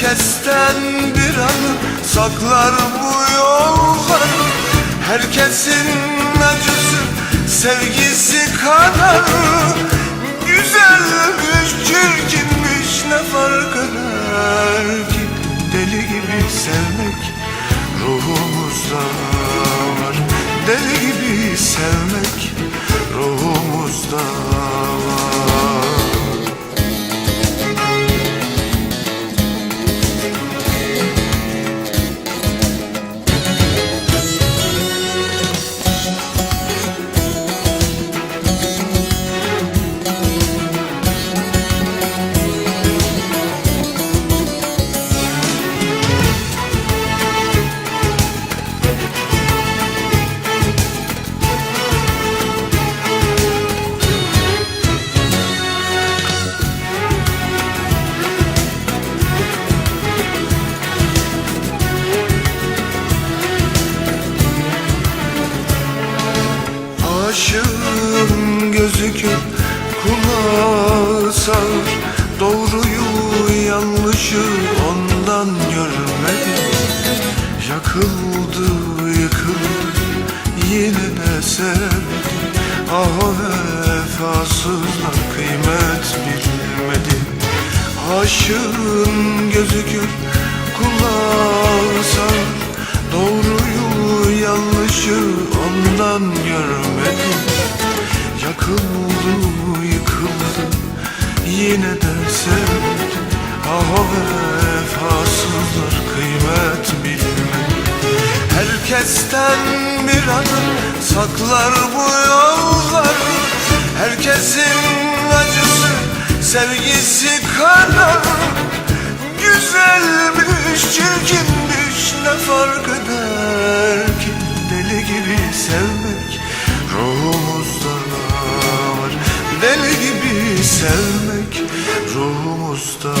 Herkesten bir anı saklar bu yollar Herkesin acısı sevgisi kadar Güzelmiş çirkinmiş ne fark eder ki? Deli gibi sevmek ruhumuzda var. Deli gibi sevmek ruhumuzda var Aşığın gözü kör kulağı sağır. Doğruyu yanlışı ondan görmedi Yakıldı yıkıldı yine de sevdi Ah o vefasızlar kıymet bilmedi Aşığın gözü kör kulağı sağır. Doğruyu yanlışı ondan görmedi Yakıldı yıkıldı yine de sevdi Ah o vefasızlar kıymet bilmedi. Herkesten bir adım saklar bu yollar Herkesin acısı sevgisi kadar Güzelmiş çirkinmiş ne fark eder ki? Deli gibi sevmek sevmek ruhumuzda